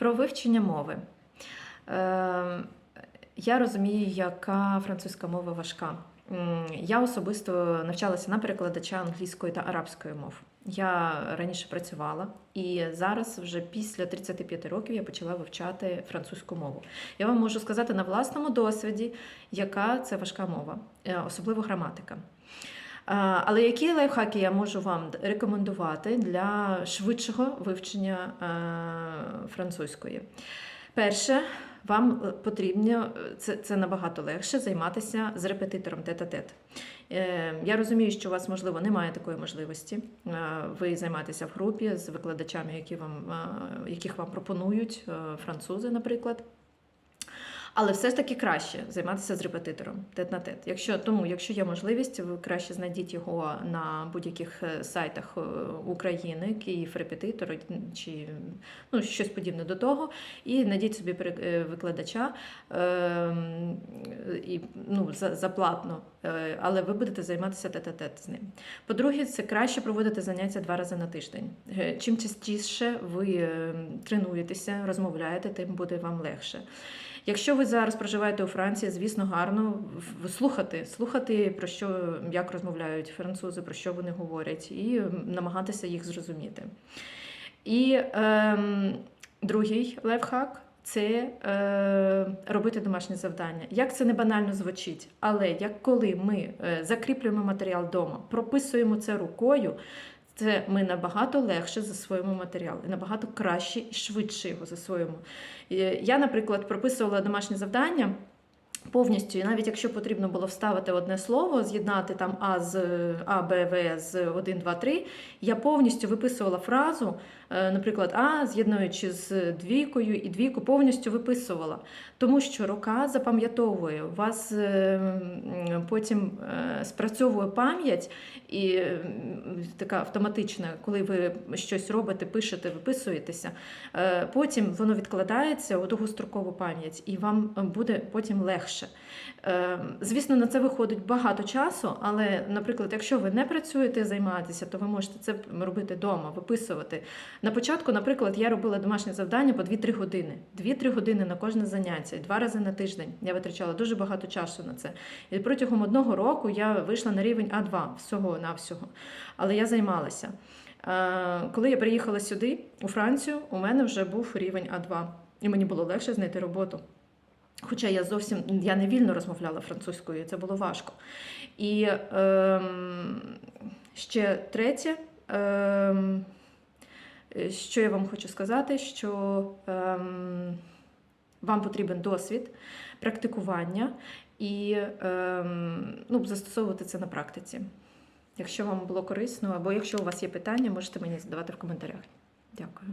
Про вивчення мови. Е, Я розумію, яка французька мова важка. Я особисто навчалася на перекладача англійської та арабської мов. Я раніше працювала, і зараз, вже після 35 років, я почала вивчати французьку мову. Я вам можу сказати на власному досвіді, яка це важка мова, е, особливо граматика. Е, Але які лайфхаки я можу вам рекомендувати для швидшого вивчення е, французької? Перше, вам е, потрібно це, це набагато легше займатися з репетитором тет-а-тет. Е, Я розумію, що у вас, можливо, немає такої можливості. Е, Ви займаєтеся в групі з викладачами, які вам, е, яких вам пропонують е, французи, наприклад. Але все ж таки краще займатися з репетитором тет на тет. Якщо тому, якщо є можливість, ви краще знайдіть його на будь-яких е, сайтах е, України, Київ репетитор чи ну, щось подібне до того, і знайдіть собі е, викладача ем, і ну, за, за е, але ви будете займатися тет-а-тет з ним. По-друге, це краще проводити заняття два рази на тиждень. Е, Чим частіше ви е, тренуєтеся, розмовляєте, тим буде вам легше. Якщо ви зараз проживаєте у Франції, звісно, гарно слухати, слухати про що як розмовляють французи, про що вони говорять, і намагатися їх зрозуміти. І ем, другий лайфхак це е, робити домашнє завдання. Як це не банально звучить, але як коли ми е, закріплюємо матеріал вдома, прописуємо це рукою. Це ми набагато легше засвоїмо матеріал, і набагато краще і швидше його засвоїмо. Я, наприклад, прописувала домашнє завдання повністю, і навіть якщо потрібно було вставити одне слово, з'єднати там А з А, Б, В з 1, 2, 3, я повністю виписувала фразу, е, наприклад, А, з'єднуючи з двійкою, і двійку повністю виписувала. Тому що рука запам'ятовує, у вас е, потім е, спрацьовує пам'ять і така автоматична, коли ви щось робите, пишете, виписуєтеся. Потім воно відкладається у довгострокову пам'ять, і вам буде потім легше. Е, Звісно, на це виходить багато часу, але, наприклад, якщо ви не працюєте, займаєтеся, то ви можете це робити вдома, виписувати. На початку, наприклад, я робила домашнє завдання по 2-3 години. 2-3 години на кожне заняття, і два рази на тиждень. Я витрачала дуже багато часу на це. І протягом одного року я вийшла на рівень А2 всього навсього. Але я займалася. Е, Коли я приїхала сюди, у Францію, у мене вже був рівень А2, і мені було легше знайти роботу. Хоча я зовсім я не вільно розмовляла французькою, це було важко. І ем, ще третє, е, що я вам хочу сказати, що ем, вам потрібен досвід, практикування і ем, ну, застосовувати це на практиці. Якщо вам було корисно, або якщо у вас є питання, можете мені задавати в коментарях. Дякую.